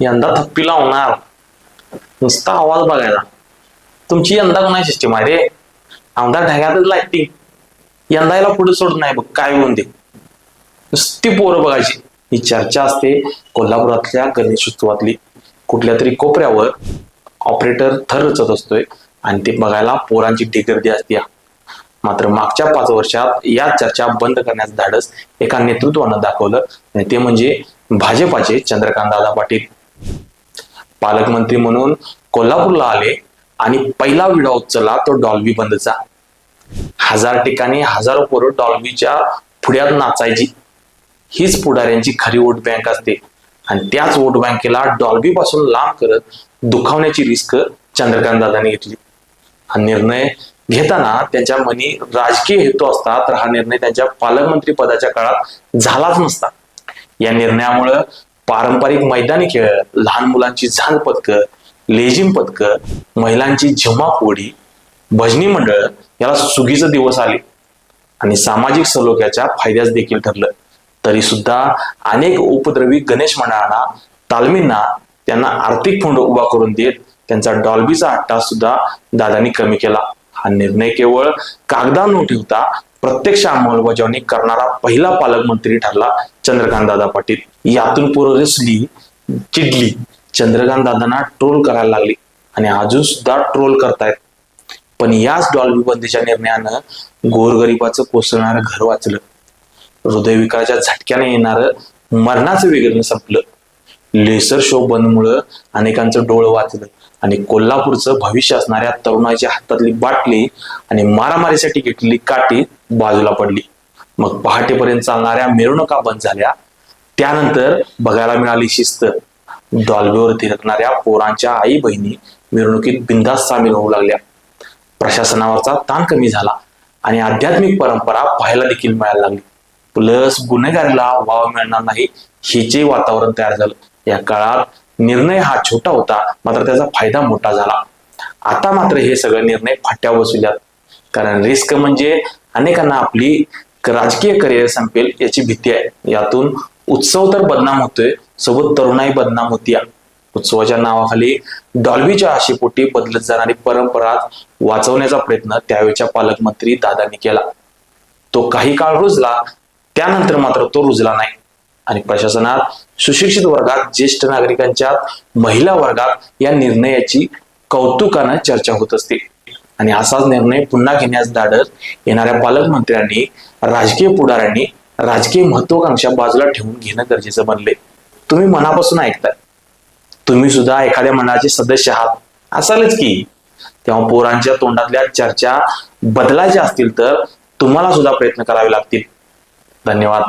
यंदा थप्पी लावणार. नुसता आवाज बघायला तुमची यंदा कोणाची सिस्टीम आहे रे? आमदार ढगातच लाईटिंग यंदा याला पुढे सोडत नाही बघ काय होऊन दे. नुसती पोरं बघायची. ही चर्चा असते कोल्हापुरातल्या गणेशोत्सवातली कुठल्या तरी कोपऱ्यावर ऑपरेटर थर रचत असतोय आणि ते बघायला पोरांची ढेगर्दी असते मात्र मागच्या पाच वर्षात या चर्चा बंद करण्याचं धाडस एका नेतृत्वानं दाखवलं. आणि ते म्हणजे भाजपाचे चंद्रकांत दादा पाटील. पालकमंत्री म्हणून कोल्हापूरला आले आणि पहिला विडा उचलला तो डॉल्बी बंदचा. हजार ठिकाणी हजारो पोरं डॉल्बीच्या पुढ्यात नाचायची. हीच पुढाऱ्यांची खरी वोट बँक असते. आणि त्याच वोट बँकेला डॉल्बी पासून लांब करत दुखावण्याची रिस्क चंद्रकांत दादांनी घेतली. हा निर्णय घेताना त्यांच्या मनी राजकीय हेतू असता तर हा निर्णय त्यांच्या पालकमंत्री पदाच्या काळात झालाच नसता. या निर्णयामुळं पारंपरिक मैदानी खेळ लहान मुलांची झांज पथकं लेझिम पथकं महिलांची झिम्माफोडी भजनी मंडळ याला सुगीचे दिवस आले. आणि सामाजिक सलोख्याच्या फायद्यास देखील ठरलं. तरी सुद्धा अनेक उपद्रवी गणेश मंडळांना तालमींना त्यांना आर्थिक फंड उभा करून देत त्यांचा डॉल्बीचा हट्टा सुद्धा दादांनी कमी केला. हा निर्णय केवळ कागदा न ठेवता प्रत्यक्ष अंमलबजावणी करणारा पहिला पालकमंत्री ठरला चंद्रकांत दादा पाटील. यातून पोरं चिडली. चंद्रकांत दादांना ट्रोल करायला लागली आणि अजून सुद्धा ट्रोल करतायत. पण याच डॉल्बी बंदीच्या निर्णयानं गोरगरिबाचं कोसळणारं घर वाचलं. हृदयविकाराच्या झटक्याने येणारं मरणाचं वेगळं संपलं. लेसर शो बंदमुळं अनेकांचं डोळं वाचलं. आणि कोल्हापूरचं भविष्य असणाऱ्या तरुणाच्या हातातली बाटली आणि मारामारीसाठी घेतलेली काठी बाजूला पडली. मग पहाटेपर्यंत चालणाऱ्या मिरवणुका बंद झाल्या. त्यानंतर बघायला मिळाली शिस्त. डॉल्बेवर थिरकणाऱ्या पोरांच्या आई बहिणी मिरवणुकीत बिंदास सामील होऊ लागल्या. प्रशासनावरचा ताण कमी झाला आणि आध्यात्मिक परंपरा पाहायला देखील मिळायला लागली. प्लस गुन्हेगारीला वाव मिळणार नाही हेचे वातावरण तयार झालं. या काळात निर्णय हा छोटा होता मात्र त्याचा फायदा मोठा झाला. आता मात्र हे सगळे निर्णय फाट्या बसविल्यात कारण रिस्क म्हणजे अनेकांना आपली राजकीय करिअर संपेल याची भीती आहे. यातून उत्सव तर बदनाम होतोय सोबत तरुणाई बदनाम होतीया. उत्सवाच्या नावाखाली डॉल्बीच्या आशेपोटी बदलत जाणारी परंपरा वाचवण्याचा प्रयत्न त्यावेळच्या पालकमंत्री दादांनी केला. तो काही काळ रुजला त्यानंतर मात्र तो रुजला नाही. आणि प्रशासनात सुशिक्षित वर्गात ज्येष्ठ नागरिकांच्या महिला वर्गात या निर्णयाची कौतुकानं चर्चा होत असते. आणि असाच निर्णय पुन्हा घेण्यास धाडस येणाऱ्या पालकमंत्र्यांनी राजकीय पुढाऱ्यांनी राजकीय महत्वाकांक्षा बाजूला ठेवून घेणं गरजेचं बनले. तुम्ही मनापासून ऐकताय. तुम्ही सुद्धा एखाद्या मंडळाचे सदस्य आहात. असालच की. तेव्हा पोरांच्या तोंडातल्या चर्चा बदलायच्या असतील तर तुम्हाला सुद्धा प्रयत्न करावे लागतील. धन्यवाद.